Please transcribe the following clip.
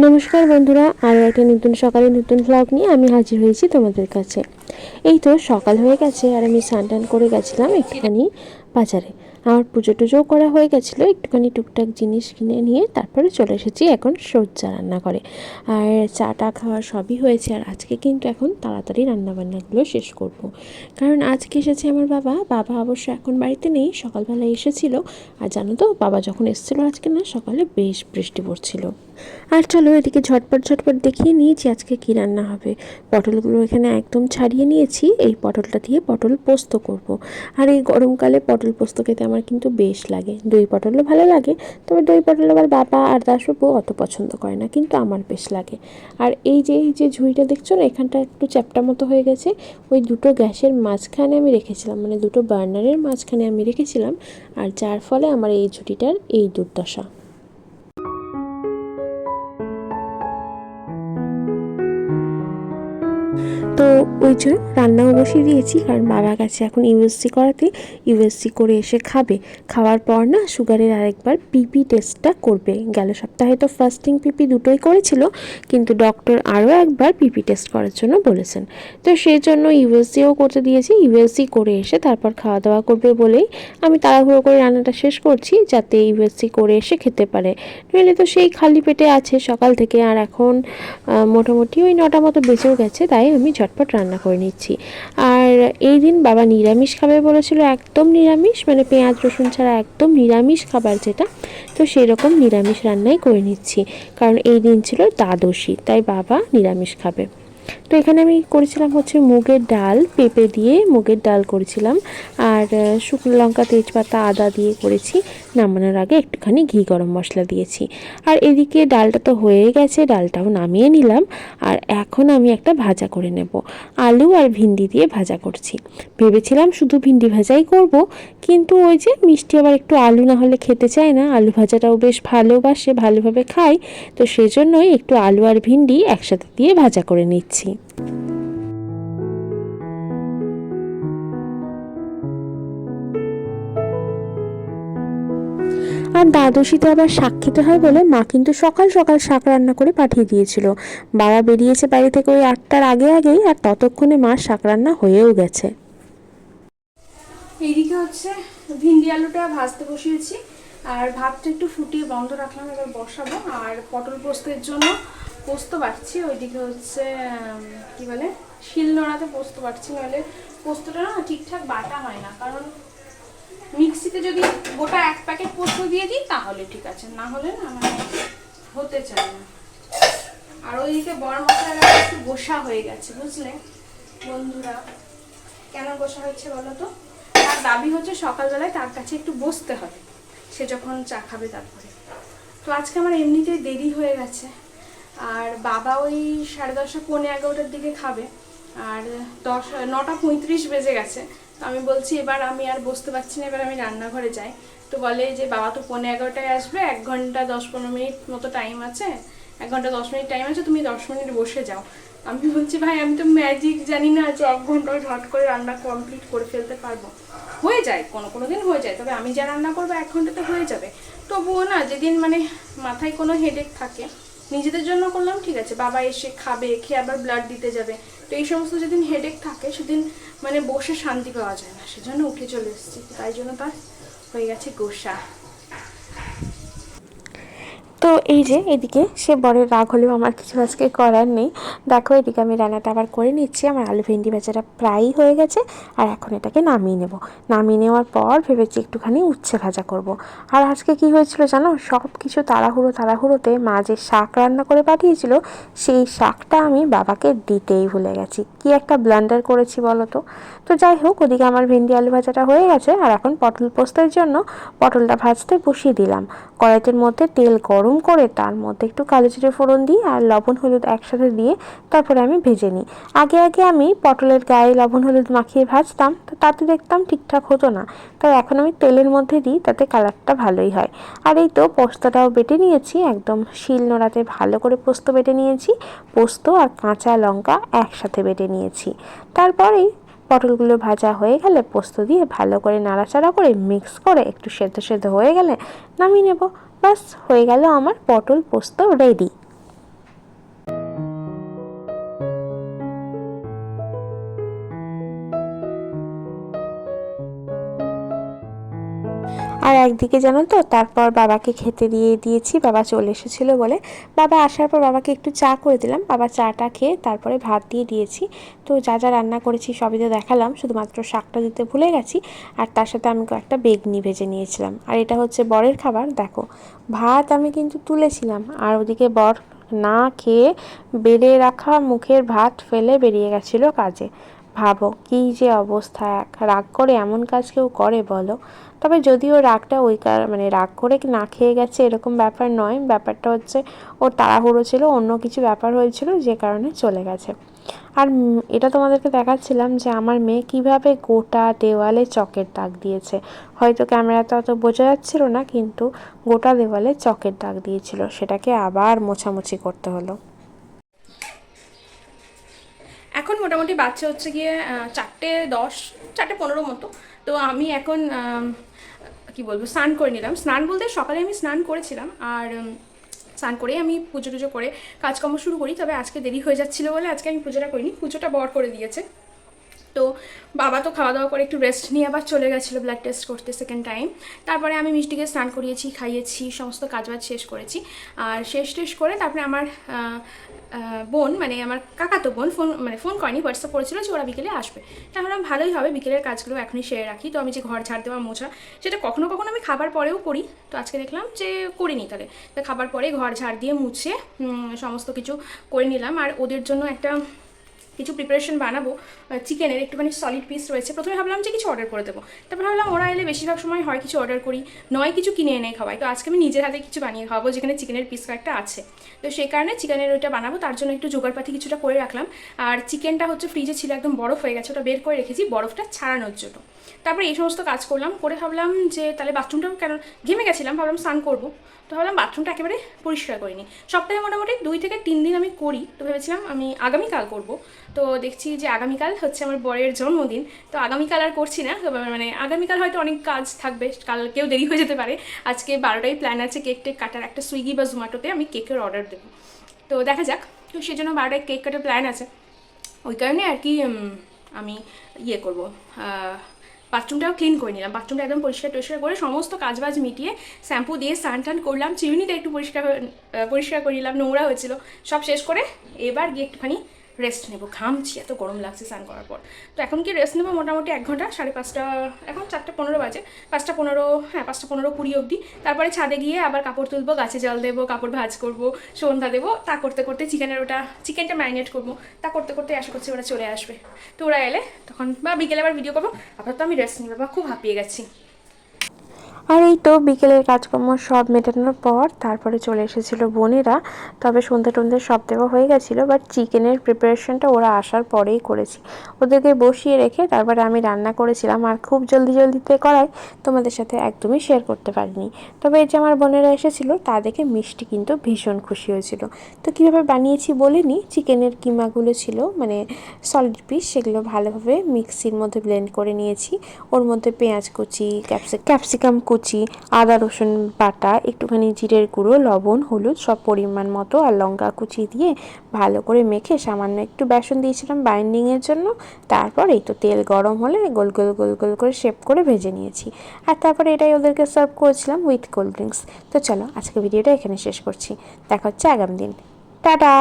নমস্কার বন্ধুরা, আরও একটা নতুন সকালে নতুন ভ্লগ নিয়ে আমি হাজির হয়েছি তোমাদের কাছে। এই তো সকাল হয়ে গেছে আর আমি স্নান টান করে গেছিলাম একটুখানি বাজারে। আমার পুজো টুজোও করা হয়ে গেছিল, একটুখানি টুকটাক জিনিস কিনে নিয়ে তারপরে চলে এসেছি এখন সজ্জা রান্না করে আর চা টা খাওয়া সবই হয়েছে আর আজকে কিন্তু এখন তাড়াতাড়ি রান্নাবান্নাগুলো শেষ করব। কারণ আজকে এসেছে আমার বাবা বাবা অবশ্য এখন বাড়িতে নেই, সকালবেলা এসেছিল। আর জানো তো, বাবা যখন এসেছিল আজকে না, সকালে বেশ বৃষ্টি পড়ছিল। আর চলো এদিকে ঝটপট ঝটপট দেখিয়ে নিয়েছি আজকে কী রান্না হবে। পটলগুলো এখানে একদম ছাড়িয়ে নিয়েছি, এই পটলটা দিয়ে পটল পোস্ত করব। আর এই গরমকালে পটল পোস্ত খেতে আমার কিন্তু বেশ লাগে। দই পটলও ভালো লাগে, তবে দই পটল আবার বাবা আর দাসবাবু অত পছন্দ করে না, কিন্তু আমার বেশ লাগে। আর এই যে এই যে ঝুড়িটা দেখছ না, এখানটা একটু চ্যাপটা মতো হয়ে গেছে। ওই দুটো গ্যাসের মাঝখানে আমি রেখেছিলাম মানে দুটো বার্নারের মাঝখানে আমি রেখেছিলাম। আর যার ফলে আমার এই ঝুড়িটার এই দুর্দশা। তো ওই জন্য রান্নাও বসিয়ে দিয়েছি। কারণ বাবার কাছে এখন ইউএসসি করাতে। ইউএসসি করে এসে খাবে। খাওয়ার পর না সুগারের আরেকবার পিপি টেস্টটা করবে। গেল সপ্তাহে তো ফার্স্টিং পিপি দুটোই করেছিল, কিন্তু ডক্টর আরও একবার পিপি টেস্ট করার জন্য বলেছেন। তো সেই জন্য ইউএসসিও করতে দিয়েছি। ইউএসসি করে এসে তারপর খাওয়া দাওয়া করবে বলেই আমি তাড়াহুড়ো করে রান্নাটা শেষ করছি, যাতে ইউএসসি করে এসে খেতে পারে। নইলে তো সেই খালি পেটে আছে সকাল থেকে। আর এখন মোটামুটি ওই নটা মতো বেঁচেও গেছে, তাই আমি ঝটপট রান্না করে নিচ্ছি। আর এই দিন বাবা নিরামিষ খাবে বলেছিল, একদম নিরামিষ মানে পেঁয়াজ, রসুন ছাড়া একদম নিরামিষ খাবার যেটা। তো সেই রকম নিরামিষ রান্নাই করে নিচ্ছি। কারণ এই দিন ছিল দ্বাদশী, তাই বাবা নিরামিষ খাবে। তো এখানে আমি করেছিলাম হচ্ছে মুগের ডাল, পেঁপে দিয়ে মুগের ডাল করেছিলাম। আর শুকনো লঙ্কা, তেজপাতা, আদা দিয়ে করেছি। নামানোর আগে একটুখানি ঘি গরম মশলা দিয়েছি। আর এদিকে ডালটা তো হয়ে গেছে, ডালটাও নামিয়ে নিলাম। আর এখন আমি একটা ভাজা করে নেব। আলু আর ভিন্ডি দিয়ে ভাজা করছি। ভেবেছিলাম শুধু ভিন্ডি ভাজাই করব, কিন্তু ওই যে মিষ্টি আবার একটু আলু না হলে খেতে চায় না। আলু ভাজাটাও বেশ ভালোবাসে ভালোভাবে খায়। তো সেজন্যই একটু আলু আর ভিন্ডি একসাথে দিয়ে ভাজা করে নিচ্ছি। আর দ্বাদশীতে আবার শাক খেতে হয় বলে মা কিন্তু সকাল সকাল শাক রান্না করে পাঠিয়ে দিয়েছিল। বাবা বেরিয়েছে বাড়ি থেকে ওই আটটার আগে আগেই আর ততক্ষণে মা শাক রান্না হয়েও গেছে। এইদিকে হচ্ছে ভিন্ডি আলুটা ভাজতে বসিয়েছি। আর ভাতটা একটু ফুটিয়ে বন্ধ রাখলাম, এবার বসাবো। আর পটল পোস্তের জন্য পোস্ত বাটছি, ওইদিকে হচ্ছে কি বলে শিল নোড়াতে পোস্ত বাটছি, নাহলে পোস্তটা না ঠিকঠাক বাটা হয় না। কারণ মিক্সিতে যদি গোটা এক প্যাকেট পোস্ত দিয়ে দিই, তাহলে ঠিক আছে। না হলে না মানে হতে চায় না। আর ওইদিকে বড় মশলাটা একটু গোসা হয়ে গেছে, বুঝলে? বন্ধুরা, কেন গোসা হচ্ছে বলো তো? তার দাবি হচ্ছে সকালবেলায় তার কাছে একটু বসতে হবে। সে যখন চা খাবে তারপরে। তো আজকে আমার এমনিতেই দেরি হয়ে গেছে। আর বাবা ওই সাড়ে দশটা, পৌনে এগারোটার দিকে খাবে। আর দশ, নটা পঁয়ত্রিশ বেজে গেছে। তো আমি বলছি, এবার আমি আর বসতে পারছি না, এবার আমি রান্নাঘরে যাই। তো বলে যে, বাবা তো পৌনে এগারোটায় আসবে, এক ঘণ্টা দশ পনেরো মিনিট মতো টাইম আছে। এক ঘণ্টা দশ মিনিট টাইম আছে, তুমি দশ মিনিট বসে যাও। আমি বলছি, ভাই, আমি তো ম্যাজিক জানি না যে, এক ঘন্টায় ঝট করে রান্না কমপ্লিট করে ফেলতে পারব। হয়ে যায়, কোনো কোনো দিন হয়ে যায়। তবে আমি যা রান্না করব, এক ঘন্টাতে হয়ে যাবে। তবুও না, যেদিন মানে মাথায় কোনো হেডেক থাকে নিজেদের জন্য করলাম, ঠিক আছে, বাবা এসে খাবে, খেয়ে আবার ব্লাড দিতে যাবে। তো এই সমস্ত যেদিন হেডেক থাকে, সেদিন মানে বসে শান্তি পাওয়া যায় না। সেজন্য উঠে চলে এসেছি। তাই জন্য তার হয়ে গেছে গোসা। এই যে, এদিকে সে বরের রাগ হলেও আমার কিছু আজকে করার নেই। দেখো, এদিকে আমি রান্নাটা আবার করে নিচ্ছি। আমার আলু ভেন্ডি বেচারা প্রায়ই হয়ে গেছে। আর এখন এটাকে নামিয়ে নেব। নামিয়ে নেওয়ার পর ভেবেছি একটুখানি উচ্ছে ভাজা করব। আর আজকে কি হয়েছিল জানো? সব কিছু তাড়াহুড়ো তাড়াহুড়োতে মা যে শাক রান্না করে পাঠিয়েছিল, সেই শাকটা আমি বাবাকে দিতেই ভুলে গেছি। কি একটা ব্লান্ডার করেছি বলো তো? তো যাই হোক, ওদিকে আমার ভেন্ডি আলু ভাজাটা হয়ে গেছে। আর এখন পটল পোস্তের জন্য পটলটা ভাজতে বসিয়ে দিলাম। কড়াইতের মধ্যে তেল গরম করে তার মধ্যে একটু কালো জিরে ফোড়ন দিই আর লবণ, হলুদ একসাথে দিয়ে তারপরে আমি ভেজে নিই। আগে আগে আমি পটলের গায়ে লবণ, হলুদ মাখিয়ে ভাজতাম, তো তাতে দেখতাম ঠিকঠাক হতো না। তাই এখন আমি তেলের মধ্যে দিই, তাতে কালারটা ভালোই হয়। আর এই তো পোস্তটাও বেটে নিয়েছি, একদম শিল নোড়াতে ভালো করে পোস্ত বেটে নিয়েছি। পোস্ত আর কাঁচা লঙ্কা একসাথে বেটে নিয়েছি। তারপরেই পটলগুলো ভাজা হয়ে গেলে পোস্ত দিয়ে ভালো করে নাড়াচাড়া করে মিক্স করে একটু সেদ্ধ সেদ্ধ হয়ে গেলে নামিয়ে নেব। ব্যাস হয়ে গেল আমার পটল পোস্ত রেডি ওইদিকে জানো তো, তারপর বাবাকে খেতে দিয়ে দিয়েছি, বাবা চলে এসেছিল বলে। বাবা আসার পর বাবাকে একটু চা করে দিলাম, বাবা চাটা খেয়ে তারপরে ভাত দিয়ে দিয়েছি। তো যা যা রান্না করেছি সবই তো দেখালাম, শুধুমাত্র শাকটা দিতে ভুলে গেছি, আর তার সাথে আমি কয়েকটা বেগনি ভেজে নিয়েছিলাম। আর এটা হচ্ছে বরের খাবার, দেখো। ভাত আমি কিন্তু তুলেছিলাম, আর ওদিকে বর না খেয়ে বেড়ে রাখা মুখের ভাত ফেলে বেরিয়ে গেছিল কাজে। ভাবো, কী যে অবস্থা এক রাগ করে এমন কাজ কেউ করে বলো। তবে যদিও রাগটা ওই কার মানে রাগ করে না খেয়ে গেছে এরকম ব্যাপার নয়। ব্যাপারটা হচ্ছে ওর তাড়াহুড়ো ছিল, অন্য কিছু ব্যাপার হয়েছিল যে কারণে চলে গেছে। আর এটা তোমাদেরকে দেখাচ্ছিলাম যে আমার মেয়ে কীভাবে গোটা দেওয়ালে চকের দাগ দিয়েছে। হয়তো ক্যামেরাতে অত বোঝা যাচ্ছিল না, কিন্তু গোটা দেওয়ালে চকের দাগ দিয়েছিল। সেটাকে আবার মোছামুছি করতে হলো। এখন মোটামুটি বাচ্চা হচ্ছে গিয়ে চারটে দশ, চারটে পনেরো মতো। তো আমি এখন কি বলব, স্নান করে নিলাম। স্নান বলতে সকালে আমি স্নান করেছিলাম আর স্নান করেই আমি পুজো টুজো করে কাজকর্ম শুরু করি। তবে আজকে দেরি হয়ে যাচ্ছিল বলে আজকে আমি পুজোটা করিনি, পুজোটা বর করে দিয়েছে। তো বাবা তো খাওয়া দাওয়া করে একটু রেস্ট নিয়ে আবার চলে গেছিল ব্লাড টেস্ট করতে সেকেন্ড টাইম তারপরে আমি মিষ্টিকে স্নান করিয়েছি, খাইয়েছি, সমস্ত কাজবাজ শেষ করেছি। আর শেষ টেস করে তারপরে আমার বোন মানে আমার কাকাতো বোন ফোন মানে ফোন করেনি হোয়াটসঅ্যাপ করেছিল যে ওরা বিকেলে আসবে। তা ভাবলাম ভালোই হবে, বিকেলের কাজগুলো এখনই সেরে রাখি। তো আমি যে ঘর ঝাড় দেওয়া মোছা, সেটা কখনো কখনো আমি খাবার পরেও করি। তো আজকে দেখলাম যে করিনি তাহলে। তা খাবার পরে ঘর ঝাড় দিয়ে মুছে সমস্ত কিছু করে নিলাম। আর ওদের জন্য একটা কিছু প্রিপারেশন বানাবো চিকেনের একটুখানি সলিড পিস রয়েছে। প্রথমে ভাবলাম যে কিছু অর্ডার করে দেবো। তারপর ভাবলাম ওরা এলে বেশিরভাগ সময় হয় কিছু অর্ডার করি, নয় কিছু কিনে এনে খাওয়াই। তো আজকে আমি নিজের হাতে কিছু বানিয়ে খাওয়াবো, যেখানে চিকেনের পিস কয়েকটা আছে। তো সেই কারণে চিকেনের ওইটা বানাবো, তার জন্য একটু জোগাড়পাতি কিছুটা করে রাখলাম। আর চিকেনটা হচ্ছে ফ্রিজে ছিল একদম বরফ হয়ে গেছে, ওটা বের করে রেখেছি বরফটা ছাড়ানোর জন্য। তারপরে এই সমস্ত কাজ করলাম, করে ভাবলাম যে তাহলে বাথরুমটাও কেন, ঘেমে গেছিলাম, ভাবলাম স্নান করব। তো ভাবলাম বাথরুমটা একেবারে পরিষ্কার করিনি সপ্তাহে মোটামুটি দুই থেকে তিন দিন আমি করি, তো ভেবেছিলাম আমি আগামীকাল করব। তো দেখছি যে আগামীকাল হচ্ছে আমার বরের জন্মদিন, তো আগামীকাল আর করছি না মানে আগামীকাল হয়তো অনেক কাজ থাকবে কালকেও দেরি হয়ে যেতে পারে। আজকে বারোটাই প্ল্যান আছে কেক টেক কাটার, একটা সুইগি বা জোম্যাটোতে আমি কেকের অর্ডার দেবো। তো দেখা যাক, তো সেজন্য বারোটায় কেক কাটার প্ল্যান আছে। ওই কারণে আর কি আমি ইয়ে করব। বাথরুমটাও ক্লিন করে নিলাম। বাথরুমটা একদম পরিষ্কার টরিষ্কার করে সমস্ত কাজবাজ মিটিয়ে শ্যাম্পু দিয়ে স্নান টান করলাম। চিরুনিতে একটু পরিষ্কার পরিষ্কার করে নিলাম নোংরা হয়েছিল। সব শেষ করে এবার গিয়ে একটুখানি রেস্ট নেব। ঘামছি, এত গরম লাগছে স্নান করার পর। তো এখন কি রেস্ট নেব? মোটামুটি এক ঘণ্টা, সাড়ে পাঁচটা, এখন চারটে পনেরো বাজে। পাঁচটা পনেরো হ্যাঁ পাঁচটা পনেরো কুড়ি অবধি। তারপরে ছাদে গিয়ে আবার কাপড় তুলবো, গাছে জল দেবো, কাপড় ভাজ করব, সন্ধ্যা দেবো। তা করতে করতে চিকেনের ওটা, চিকেনটা ম্যারিনেট করব। তা করতে করতে আশা করছি ওরা চলে আসবে। তো ওরা এলে, তখন বা বিকেলে আবার ভিডিও করব। আবার তো আমি রেস্ট নেব, বা খুব হাঁপিয়ে গেছি। আর এই তো বিকেলের কাজকর্ম সব মেটানোর পর তারপরে চলে এসেছিল বোনেরা। তবে সন্ধ্যে টন্ধে সব দেওয়া হয়ে গেছিল বাট চিকেনের প্রিপারেশনটা ওরা আসার পরেই করেছি। ওদেরকে বসিয়ে রেখে তারপরে আমি রান্না করেছিলাম আর খুব জলদি জলদিতে করাই তোমাদের সাথে একদমই শেয়ার করতে পারিনি। তবে এই যে আমার বোনেরা এসেছিল, তা দেখে মিষ্টি কিন্তু ভীষণ খুশি হয়েছিল। তো কীভাবে বানিয়েছি বলিনি, চিকেনের কিমাগুলো ছিল মানে সলিড পিস সেগুলো ভালোভাবে মিক্সির মধ্যে ব্লেন্ড করে নিয়েছি। ওর মধ্যে পেঁয়াজ কুচি ক্যাপসি ক্যাপসিকাম কুচি, আদা, রসুন বাটা, একটুখানি জিরের গুঁড়ো, লবণ, হলুদ সব পরিমাণ মতো আর লঙ্কা কুচি দিয়ে ভালো করে মেখে সামান্য একটু বেসন দিয়েছিলাম বাইন্ডিংয়ের জন্য। তারপর এই তো তেল গরম হলে গোল গোল গোল গোল করে শেপ করে ভেজে নিয়েছি। আর তারপরে এটাই ওদেরকে সার্ভ করেছিলাম উইথ কোল্ড ড্রিঙ্কস তো চলো আজকে ভিডিওটা এখানে শেষ করছি। দেখা হচ্ছে আগামী দিন। টাটা!